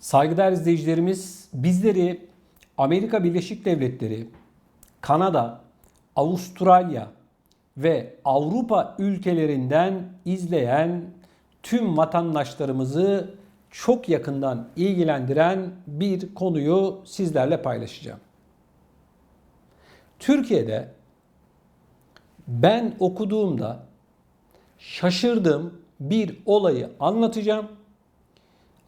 Saygıdeğer izleyicilerimiz bizleri Amerika Birleşik Devletleri, Kanada, Avustralya ve Avrupa ülkelerinden izleyen tüm vatandaşlarımızı çok yakından ilgilendiren bir konuyu sizlerle paylaşacağım. Türkiye'de ben okuduğumda şaşırdığım bir olayı anlatacağım.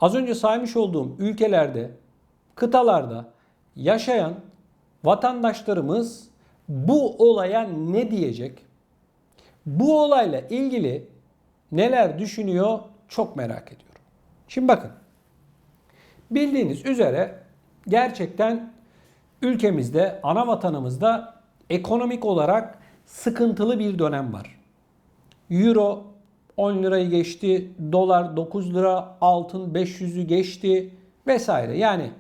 Az önce saymış olduğum ülkelerde, kıtalarda yaşayan vatandaşlarımız bu olaya ne diyecek? Bu olayla ilgili neler düşünüyor çok merak ediyorum. Şimdi bakın. Bildiğiniz üzere gerçekten ülkemizde, ana vatanımızda ekonomik olarak sıkıntılı bir dönem var. Euro 10 lirayı geçti, dolar 9 lira, altın 500'ü geçti vesaire. Yani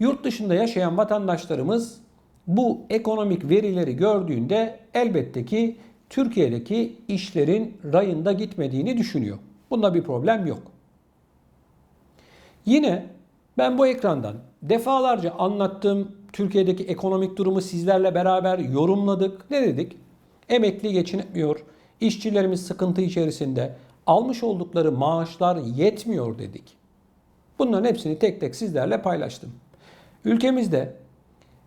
yurt dışında yaşayan vatandaşlarımız bu ekonomik verileri gördüğünde elbette ki Türkiye'deki işlerin rayında gitmediğini düşünüyor. Bunda bir problem yok. Yine ben bu ekrandan defalarca anlattığım Türkiye'deki ekonomik durumu sizlerle beraber yorumladık. Ne dedik? Emekli geçinemiyor, işçilerimiz sıkıntı içerisinde, almış oldukları maaşlar yetmiyor dedik. Bunların hepsini tek tek sizlerle paylaştım. Ülkemizde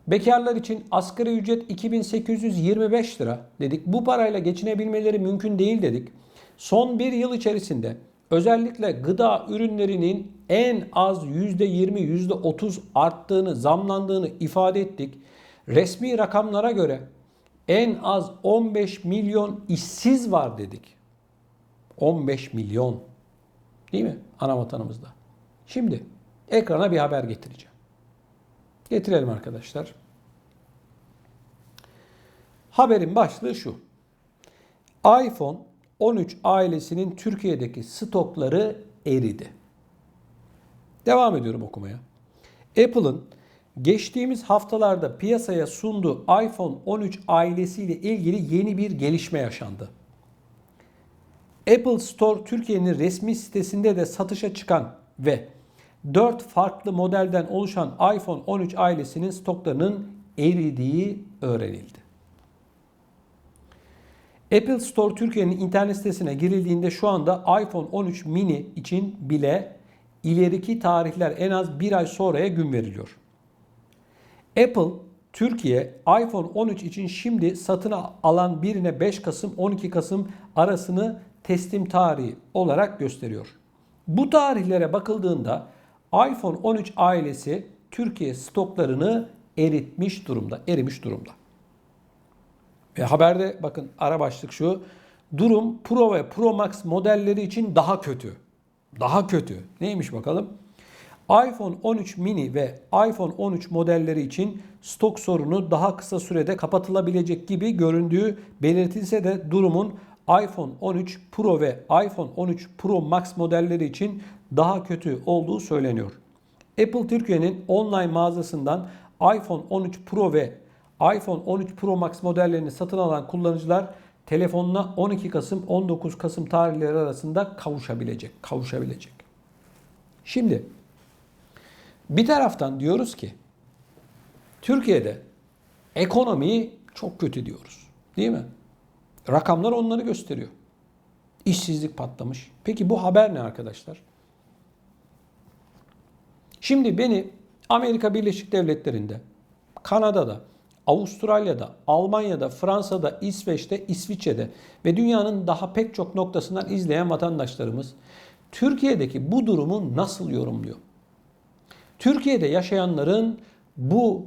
bekarlar için asgari ücret 2825 lira dedik. Bu parayla geçinebilmeleri mümkün değil dedik. Son bir yıl içerisinde özellikle gıda ürünlerinin en az %20, %30 arttığını, zamlandığını ifade ettik. Resmi rakamlara göre en az 15 milyon işsiz var dedik. 15 milyon. Değil mi? Ana vatanımızda. Şimdi ekrana bir haber getireceğim. Getirelim arkadaşlar. Haberin başlığı şu. iPhone 13 ailesinin Türkiye'deki stokları eridi. Devam ediyorum okumaya. Apple'ın geçtiğimiz haftalarda piyasaya sunduğu iPhone 13 ailesiyle ilgili yeni bir gelişme yaşandı. Apple Store Türkiye'nin resmi sitesinde de satışa çıkan ve 4 farklı modelden oluşan iPhone 13 ailesinin stoklarının eridiği öğrenildi. Apple Store Türkiye'nin internet sitesine girildiğinde şu anda iPhone 13 mini için bile ileriki tarihler en az bir ay sonraya gün veriliyor. Apple Türkiye iPhone 13 için şimdi satın alan birine 5 Kasım 12 Kasım arasını teslim tarihi olarak gösteriyor. Bu tarihlere bakıldığında iPhone 13 ailesi Türkiye stoklarını eritmiş durumda, erimiş durumda. Ve haberde bakın ara başlık şu. Durum Pro ve Pro Max modelleri için daha kötü. Daha kötü. Neymiş bakalım? iPhone 13 mini ve iPhone 13 modelleri için stok sorunu daha kısa sürede kapatılabilecek gibi göründüğü belirtilse de durumun iPhone 13 Pro ve iPhone 13 Pro Max modelleri için daha kötü olduğu söyleniyor. Apple Türkiye'nin online mağazasından iPhone 13 Pro ve iPhone 13 Pro Max modellerini satın alan kullanıcılar telefonuna 12 Kasım 19 Kasım tarihleri arasında kavuşabilecek. Kavuşabilecek. Şimdi bir taraftan diyoruz ki Türkiye'de ekonomi çok kötü diyoruz. Değil mi? Rakamlar onları gösteriyor. İşsizlik patlamış. Peki bu haber ne arkadaşlar? Şimdi beni Amerika Birleşik Devletleri'nde, Kanada'da, Avustralya'da, Almanya'da, Fransa'da, İsveç'te, İsviçre'de ve dünyanın daha pek çok noktasından izleyen vatandaşlarımız Türkiye'deki bu durumu nasıl yorumluyor? Türkiye'de yaşayanların bu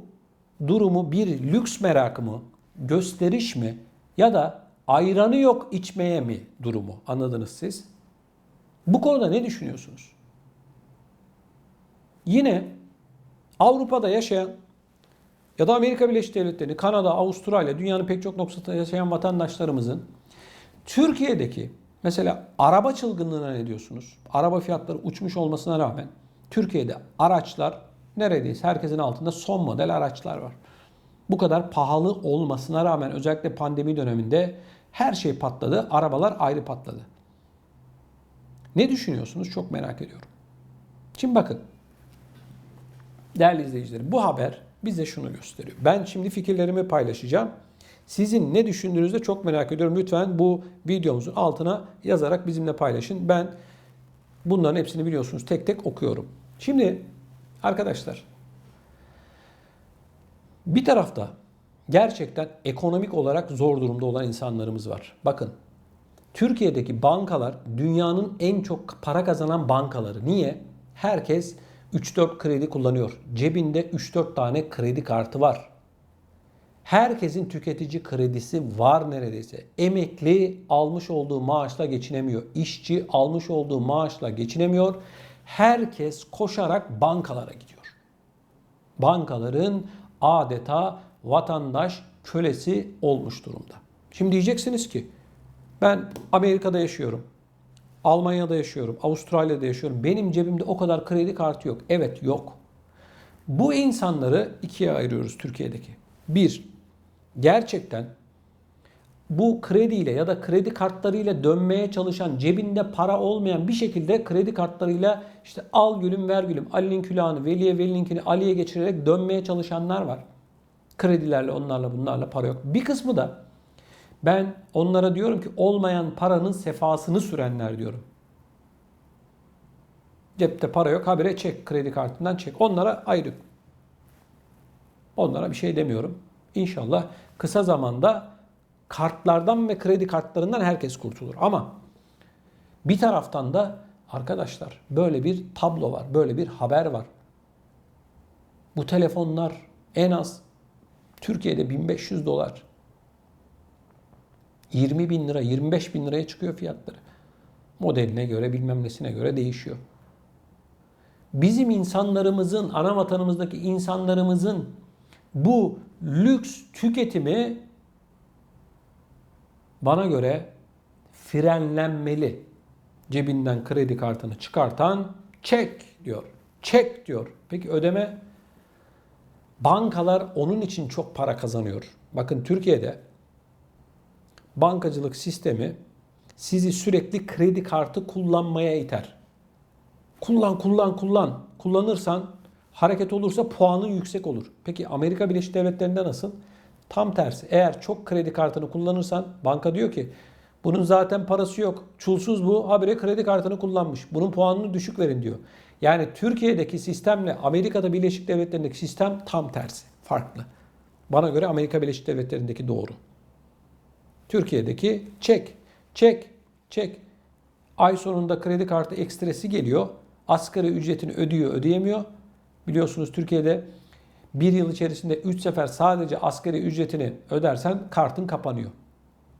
durumu bir lüks merakı mı, gösteriş mi ya da ayranı yok içmeye mi durumu anladınız siz? Bu konuda ne düşünüyorsunuz? Yine Avrupa'da yaşayan ya da Amerika Birleşik Devletleri, Kanada, Avustralya, dünyanın pek çok noktasında yaşayan vatandaşlarımızın Türkiye'deki mesela araba çılgınlığına ne diyorsunuz? Araba fiyatları uçmuş olmasına rağmen Türkiye'de araçlar neredeyse herkesin altında son model araçlar var. Bu kadar pahalı olmasına rağmen özellikle pandemi döneminde her şey patladı. Arabalar ayrı patladı. Ne düşünüyorsunuz? Çok merak ediyorum. Şimdi bakın. Değerli izleyicilerim bu haber bize şunu gösteriyor. Ben şimdi fikirlerimi paylaşacağım. Sizin ne düşündüğünüzü de çok merak ediyorum. Lütfen bu videomuzun altına yazarak bizimle paylaşın. Ben bunların hepsini biliyorsunuz tek tek okuyorum. Şimdi arkadaşlar bir tarafta gerçekten ekonomik olarak zor durumda olan insanlarımız var. Bakın Türkiye'deki bankalar dünyanın en çok para kazanan bankaları. Niye? Herkes 3-4 kredi kullanıyor. Cebinde 3-4 tane kredi kartı var. Herkesin tüketici kredisi var neredeyse. Emekli almış olduğu maaşla geçinemiyor. İşçi almış olduğu maaşla geçinemiyor. Herkes koşarak bankalara gidiyor. Bankaların adeta vatandaş kölesi olmuş durumda. Şimdi diyeceksiniz ki ben Amerika'da yaşıyorum. Almanya'da yaşıyorum, Avustralya'da yaşıyorum. Benim cebimde o kadar kredi kartı yok. Evet yok. Bu insanları ikiye ayırıyoruz Türkiye'deki. Bir, gerçekten bu krediyle ya da kredi kartlarıyla dönmeye çalışan, cebinde para olmayan bir şekilde kredi kartlarıyla işte al gülüm ver gülüm, Ali'nin külahını, Veli'ye, Veli'ninkini Ali'ye geçirerek dönmeye çalışanlar var. Kredilerle, onlarla, bunlarla para yok. Bir kısmı da ben onlara diyorum ki olmayan paranın sefasını sürenler diyorum. Cepte para yok habire çek kredi kartından çek. Onlara ayrı. Onlara bir şey demiyorum. İnşallah kısa zamanda kartlardan ve kredi kartlarından herkes kurtulur. Ama bir taraftan da arkadaşlar böyle bir tablo var. Böyle bir haber var. Bu telefonlar en az Türkiye'de 1500 dolar. 20 bin lira, 25 bin liraya çıkıyor fiyatları. Modeline göre, bilmem nesine göre değişiyor. Bizim insanlarımızın, ana vatanımızdaki insanlarımızın bu lüks tüketimi bana göre frenlenmeli. Cebinden kredi kartını çıkartan çek diyor. Çek diyor. Peki ödeme? Bankalar onun için çok para kazanıyor. Bakın Türkiye'de bankacılık sistemi sizi sürekli kredi kartı kullanmaya iter. Kullan, kullan, kullan. Kullanırsan hareket olursa puanın yüksek olur. Peki Amerika Birleşik Devletleri'nde nasıl? Tam tersi. Eğer çok kredi kartını kullanırsan banka diyor ki bunun zaten parası yok. Çulsuz bu. Habire kredi kartını kullanmış. Bunun puanını düşük verin diyor. Yani Türkiye'deki sistemle Amerika'da Birleşik Devletleri'ndeki sistem tam tersi. Farklı. Bana göre Amerika Birleşik Devletleri'ndeki doğru. Türkiye'deki çek, çek, çek. Ay sonunda kredi kartı ekstresi geliyor. Asgari ücretini ödüyor, ödeyemiyor. Biliyorsunuz Türkiye'de bir yıl içerisinde 3 sefer sadece asgari ücretini ödersen kartın kapanıyor.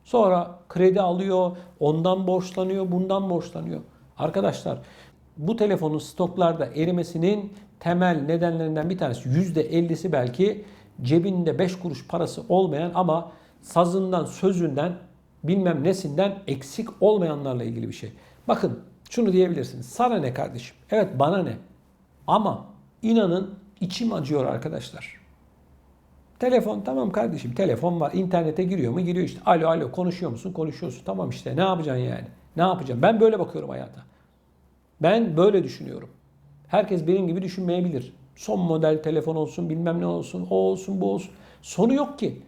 Sonra kredi alıyor, ondan borçlanıyor, bundan borçlanıyor. Arkadaşlar bu telefonun stoklarda erimesinin temel nedenlerinden bir tanesi %50'si belki cebinde 5 kuruş parası olmayan ama sazından, sözünden, bilmem nesinden eksik olmayanlarla ilgili bir şey. Bakın şunu diyebilirsiniz. Sana ne kardeşim? Evet bana ne? Ama inanın içim acıyor arkadaşlar. Telefon tamam kardeşim telefon var. İnternete giriyor mu? Giriyor işte. Alo alo konuşuyor musun? Konuşuyorsun. Tamam işte ne yapacaksın yani? Ne yapacağım? Ben böyle bakıyorum hayata. Ben böyle düşünüyorum. Herkes benim gibi düşünmeyebilir. Son model telefon olsun bilmem ne olsun o olsun bu olsun. Sonu yok ki.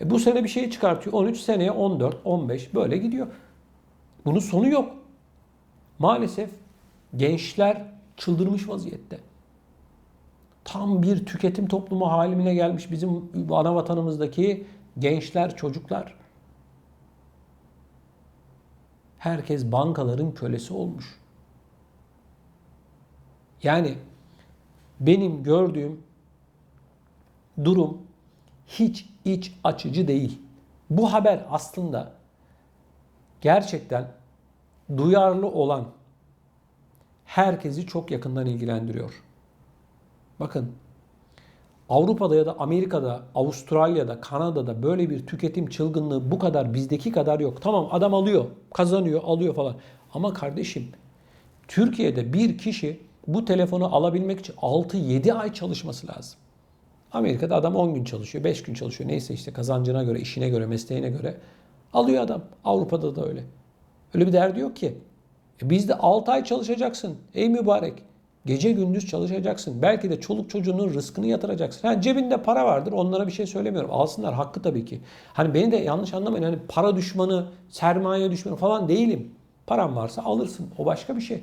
E bu sene bir şey çıkartıyor. 13 seneye 14, 15 böyle gidiyor. Bunun sonu yok. Maalesef gençler çıldırmış vaziyette. Tam bir tüketim toplumu haline gelmiş bizim ana vatanımızdaki gençler, çocuklar. Herkes bankaların kölesi olmuş. Yani benim gördüğüm durum hiç iç açıcı değil. Bu haber aslında gerçekten duyarlı olan herkesi çok yakından ilgilendiriyor. Bakın Avrupa'da ya da Amerika'da, Avustralya'da, Kanada'da böyle bir tüketim çılgınlığı bu kadar bizdeki kadar yok. Tamam adam alıyor, kazanıyor, alıyor falan. Ama kardeşim Türkiye'de bir kişi bu telefonu alabilmek için 6-7 ay çalışması lazım. Amerika'da adam 10 gün çalışıyor, 5 gün çalışıyor. Neyse işte kazancına göre, işine göre, mesleğine göre alıyor adam. Avrupa'da da öyle. Öyle bir derdi yok ki. E bizde 6 ay çalışacaksın. Ey mübarek. Gece gündüz çalışacaksın. Belki de çoluk çocuğunun rızkını yatıracaksın. Yani cebinde para vardır. Onlara bir şey söylemiyorum. Alsınlar hakkı tabii ki. Hani beni de yanlış anlamayın. Hani para düşmanı, sermaye düşmanı falan değilim. Param varsa alırsın. O başka bir şey.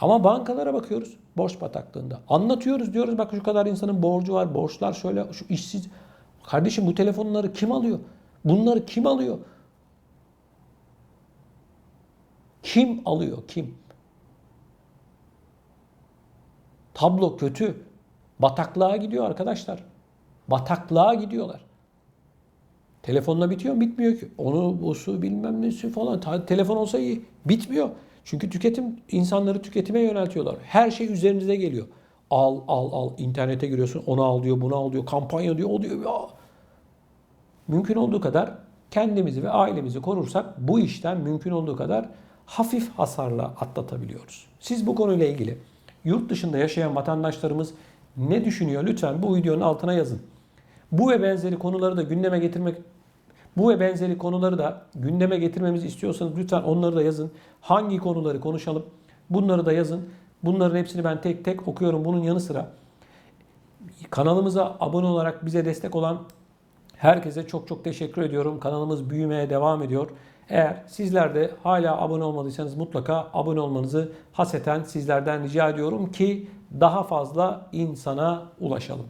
Ama bankalara bakıyoruz borç bataklığında. Anlatıyoruz diyoruz bak şu kadar insanın borcu var. Borçlar şöyle şu işsiz. Kardeşim bu telefonları kim alıyor? Bunları kim alıyor? Kim alıyor? Kim? Tablo kötü. Bataklığa gidiyor arkadaşlar. Bataklığa gidiyorlar. Telefonla bitiyor mu? Bitmiyor ki. Onu busu bilmem nesi falan. Ta- telefon olsa iyi. Bitmiyor. Çünkü tüketim insanları tüketime yöneltiyorlar. Her şey üzerinize geliyor. Al al al. İnternete giriyorsun. Onu al diyor, bunu al diyor. Kampanya diyor, o diyor. Ya. Mümkün olduğu kadar kendimizi ve ailemizi korursak bu işten mümkün olduğu kadar hafif hasarla atlatabiliyoruz. Siz bu konuyla ilgili yurt dışında yaşayan vatandaşlarımız ne düşünüyor? Lütfen bu videonun altına yazın. Bu ve benzeri konuları da gündeme getirmek bu ve benzeri konuları da gündeme getirmemizi istiyorsanız lütfen onları da yazın. Hangi konuları konuşalım? Bunları da yazın. Bunların hepsini ben tek tek okuyorum. Bunun yanı sıra kanalımıza abone olarak bize destek olan herkese çok çok teşekkür ediyorum. Kanalımız büyümeye devam ediyor. Eğer sizler de hala abone olmadıysanız mutlaka abone olmanızı haseten sizlerden rica ediyorum ki daha fazla insana ulaşalım.